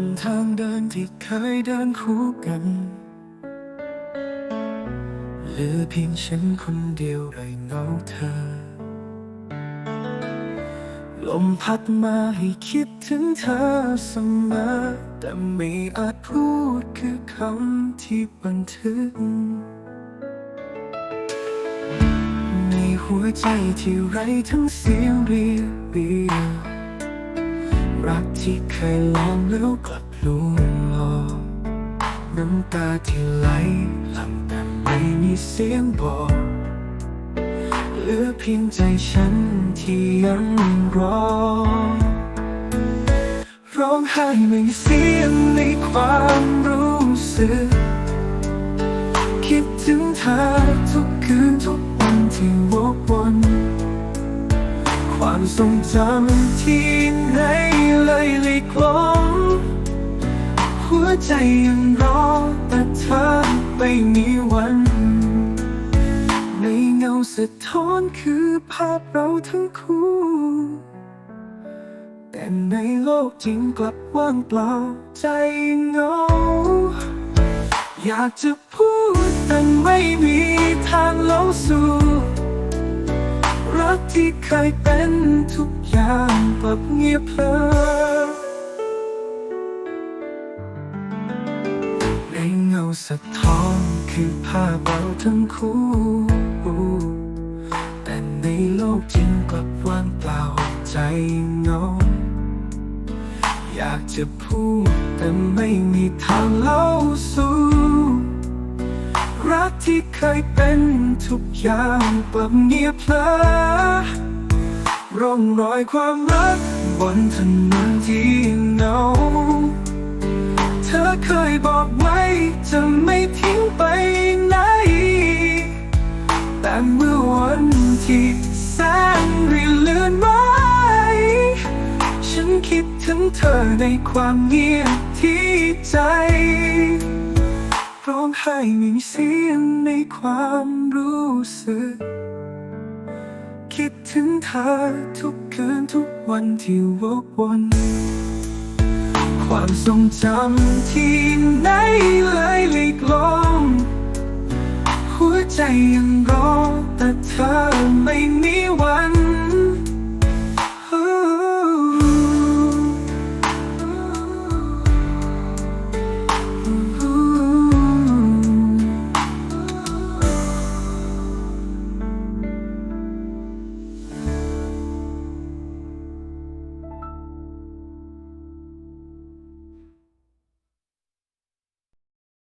นทางเดินที่เคยเดินคู่กันเหลือเพียงฉันคนเดียวไร้เงาเธอ ลมพัดมาให้คิดถึงเธอเสมอ แต่ไม่อาจพูดคือคำที่บันทึก ในหัวใจที่ไร้ทั้งเสียงเรียบเรียว รักที่เคยลองแล้วกลับลวงหลอกน้ำตาที่ไหลหลั่งแต่ไม่มีเสียงบอกเหลือเพียงใจฉันที่ยังรอร้องไห้ไม่เสียงในความรู้สึก คิดถึงเธอทุกคืนทุกวันที่วกวน ความทรงจำที่ไหนเลยหลีกลงหัวใจยังรอแต่เธอไม่มีวัน ในเงาสะท้อนคือภาพเราทั้งคู่ แต่ในโลกจริงกลับว่างเปล่าใจเหงา อยากจะพูดแต่ไม่มีทางเล่าสู่ รักที่เคยเป็นทุกอย่างกลับเงียบเพลอในเงาสะท้อนคือภาพเราทั้งคู่ แต่ในโลกจริงกลับว่างเปล่าใจเงาอยากจะพูดแต่ไม่มีทางเล่าสู่ รักที่เคยเป็นทุกอย่างกลับเงียบเพลอร่องรอยความรักบนถนนที่เงาเธอเคยบอกไว้จะไม่ทิ้งไปไหน แต่เมื่อวันที่แสนริเลื่อนไว้ฉันคิดถึงเธอในความเงียบที่ใจ ร้องไห้ไม่มีเสียงในความรู้สึก คิดถึงเธอทุกคืนทุกวันที่วกวนความทรงจำที่ไหนเลยหลีกลงหัวใจยังรอแต่เธอไม่มี